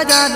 જોતા